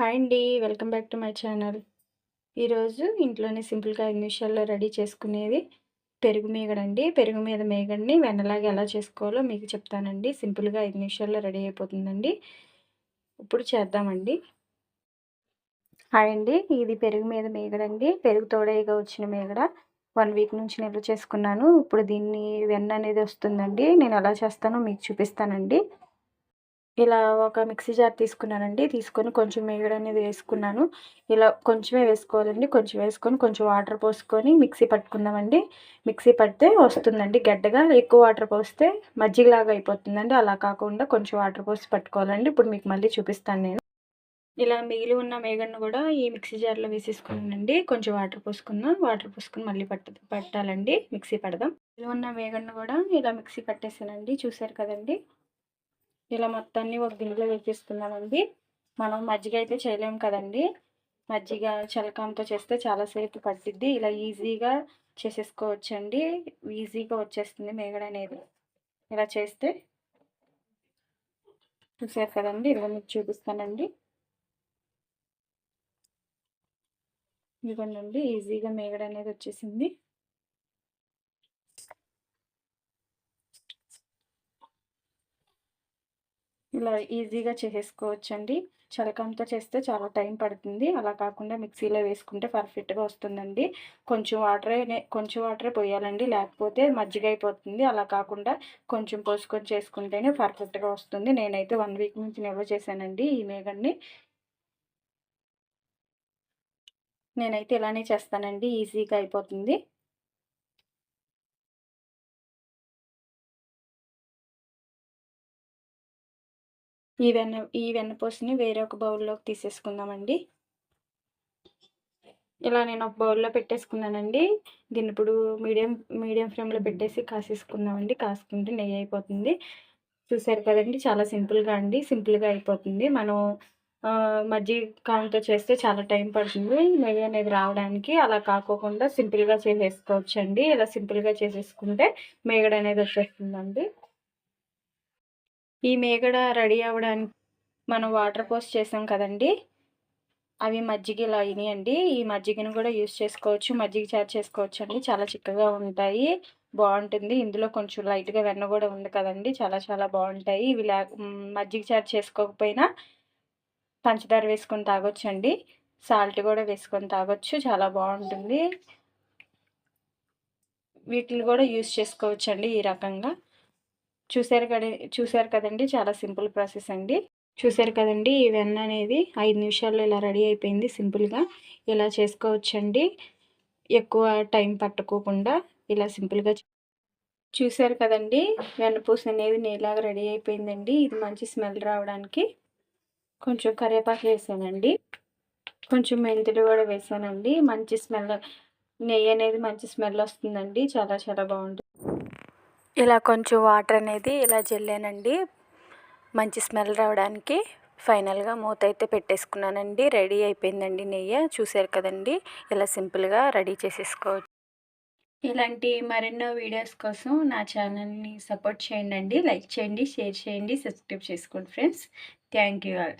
Hi అండి welcome back to my channel ఈరోజు ఇంట్లోనే సింపుల్గా ఐదు నిమిషాల్లో రెడీ చేసుకునేది పెరుగు మేగడండి. పెరుగు మీద మేగడిని వెన్నలాగా ఎలా చేసుకోవాలో మీకు చెప్తానండి. సింపుల్గా ఐదు నిమిషాల్లో రెడీ అయిపోతుందండి. ఇప్పుడు చేద్దామండి. హాయ్ అండి ఇది పెరుగు మీద మేగడండి. పెరుగు తోడేగా వచ్చిన మేగడ. వన్ వీక్ నుంచి నిల్వ చేసుకున్నాను. ఇప్పుడు దీన్ని వెన్న అనేది వస్తుందండి. నేను ఎలా చేస్తానో మీకు చూపిస్తానండి. ఇలా ఒక మిక్సీ జార్ తీసుకున్నానండి. తీసుకొని కొంచెం మేగడ అనేది వేసుకున్నాను. ఇలా కొంచెమే వేసుకోవాలండి. కొంచెం వేసుకొని కొంచెం వాటర్ పోసుకొని మిక్సీ పట్టుకుందామండి. మిక్సీ పడితే వస్తుందండి గడ్డగా. ఎక్కువ వాటర్ పోస్తే మజ్జిగలాగా అయిపోతుందండి. అలా కాకుండా కొంచెం వాటర్ పోసి పట్టుకోవాలండి. ఇప్పుడు మీకు మళ్ళీ చూపిస్తాను నేను. ఇలా మిగిలి ఉన్న మేగడ్ను కూడా ఈ మిక్సీ జార్లో వేసేసుకున్నానండి. కొంచెం వాటర్ పోసుకుందాం. వాటర్ పోసుకుని మళ్ళీ పట్ట పట్టాలండి. మిక్సీ పడదాం. మిగిలి ఉన్న మేగడ్ను కూడా ఇలా మిక్సీ పట్టేసానండి. చూసారు కదండి. ఇలా మొత్తాన్ని ఒక గిన్నెలో వేపిస్తున్నామండి. మనం మజ్జిగ అయితే చేయలేము కదండి. మజ్జిగ చలకంతో చేస్తే చాలాసేపు పట్టిద్ది. ఇలా ఈజీగా చేసేసుకోవచ్చండి. ఈజీగా వచ్చేస్తుంది మేగడ అనేది. ఇలా చేస్తే చూసారు కదండి. ఇలా మీకు చూపిస్తానండి. ఇదిగోండి ఈజీగా మేగడ అనేది వచ్చేసింది. ఇలా ఈజీగా చేసేసుకోవచ్చండి. చలకంతో చేస్తే చాలా టైం పడుతుంది. అలా కాకుండా మిక్సీలో వేసుకుంటే పర్ఫెక్ట్గా వస్తుందండి. కొంచెం వాటరే కొంచెం వాటరే పోయాలండి. లేకపోతే మజ్జిగ అయిపోతుంది. అలా కాకుండా కొంచెం పోసుకొని చేసుకుంటేనే పర్ఫెక్ట్గా వస్తుంది. నేనైతే వన్ వీక్ నుంచి నిల్వ చేశానండి ఈ మేగడ్ని నేనైతే ఇలానే చేస్తానండి. ఈజీగా అయిపోతుంది. ఈ వెన్న ఈ వెన్నపూసని వేరే ఒక బౌల్లోకి తీసేసుకుందామండి. ఇలా నేను ఒక బౌల్లో పెట్టేసుకున్నానండి. దీన్ని ఇప్పుడు మీడియం మీడియం ఫ్లేమ్లో పెట్టేసి కాసేసుకుందామండి. కాసుకుంటే నెయ్యి అయిపోతుంది. చూసారు కదండి చాలా సింపుల్గా అండి. సింపుల్గా అయిపోతుంది. మనం మజ్జిగ కాంతో చేస్తే చాలా టైం పడుతుంది. నెయ్యి అనేది రావడానికి అలా కాకోకుండా సింపుల్గా చేసేసుకోవచ్చండి. ఇలా సింపుల్గా చేసేసుకుంటే మేగడ అనేది వచ్చేస్తుందండి. ఈ మేగడ రెడీ అవ్వడానికి మనం వాటర్ పోస్ట్ చేసాం కదండి. అవి మజ్జిగ ఇలా అయినాయండి. ఈ మజ్జిగను కూడా యూస్ చేసుకోవచ్చు మజ్జిగ చారు చేసుకోవచ్చు అండి. చాలా చిక్కగా ఉంటాయి. బాగుంటుంది. ఇందులో కొంచెం లైట్గా వెన్న కూడా ఉంది కదండి. చాలా చాలా బాగుంటాయి. ఇవి లే మజ్జిగ చారు చేసుకోకపోయినా పంచదార వేసుకొని తాగొచ్చు అండి. సాల్ట్ కూడా వేసుకొని తాగొచ్చు. చాలా బాగుంటుంది. వీటిని కూడా యూస్ చేసుకోవచ్చు అండి ఈ రకంగా. చూసారు కదా చూసారు కదండి. చాలా సింపుల్ ప్రాసెస్ అండి. చూసారు కదండి ఈ వెన్న అనేది ఐదు నిమిషాల్లో ఇలా రెడీ అయిపోయింది సింపుల్గా. ఇలా చేసుకోవచ్చండి. ఎక్కువ టైం పట్టుకోకుండా ఇలా సింపుల్గా చూసారు కదండి. వెన్నపూస అనేది నీలాగా రెడీ అయిపోయిందండి. ఇది మంచి స్మెల్ రావడానికి. కొంచెం కరివేపాకు వేసానండి. కొంచెం మెంతులు కూడా వేసానండి. మంచి స్మెల్ నెయ్యి అనేది మంచి స్మెల్ వస్తుందండి. చాలా చాలా బాగుంటుంది. ఇలా కొంచెం వాటర్ అనేది ఇలా జల్లానండి. మంచి స్మెల్ రావడానికి ఫైనల్గా మూత అయితే పెట్టేసుకున్నానండి. రెడీ అయిపోయిందండి నెయ్యి. చూసారు కదండి? ఇలా సింపుల్గా రెడీ చేసేసుకోవచ్చు. ఇలాంటి మరెన్నో వీడియోస్ కోసం నా ఛానల్ని సపోర్ట్ చేయండి లైక్ చేయండి షేర్ చేయండి సబ్స్క్రైబ్ చేసుకోండి ఫ్రెండ్స్. Thank you all.